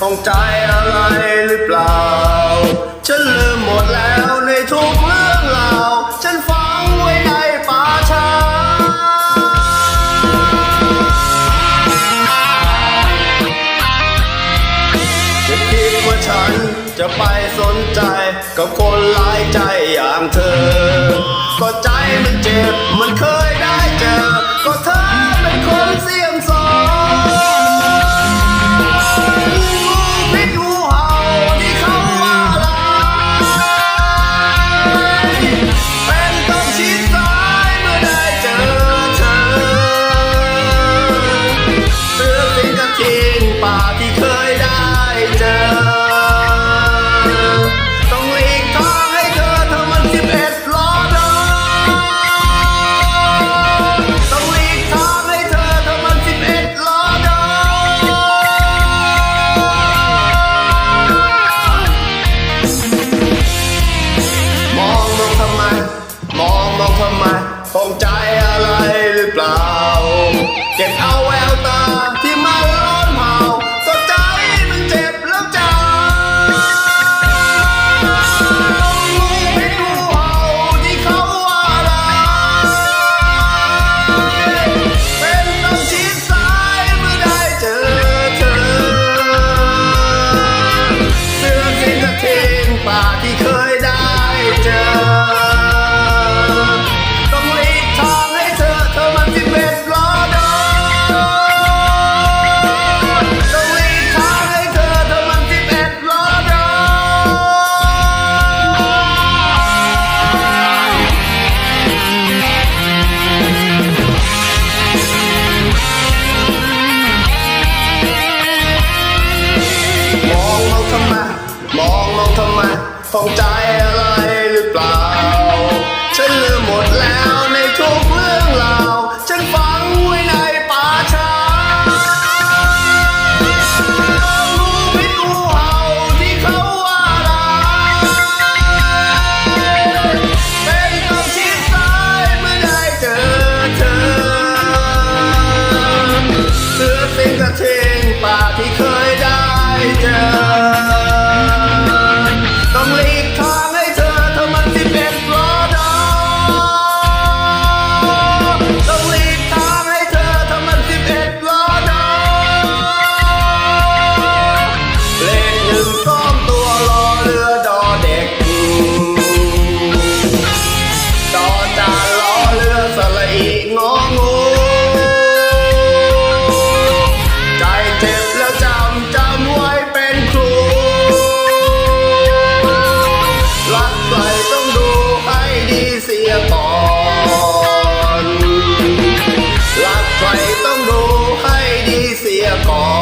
ข้องใจอะไรหรือเปล่า ฉันลืมหมดแล้วในทุกเรื่องราวฉันฟังไว้ในป่าช้าจะคิดว่าฉันจะไปสนใจ กับคนหลายใจอย่างเธอ ก็ใจมันเจ็บมันเคยได้เจอ I, I, I, มองมองทำไมฟองใจอะไรหรือเปล่า ฉันลืมหมดแล้วในทุกเรื่องราวฉันฟังไว้ในป่าช้างูพิษงูเห่าที่เขาว่าร้ายเป็นต้องคิดซ้ายเมื่อได้เจอเธอเพื่อสิงกระเทงป่าที่เคยได้เจอ 这样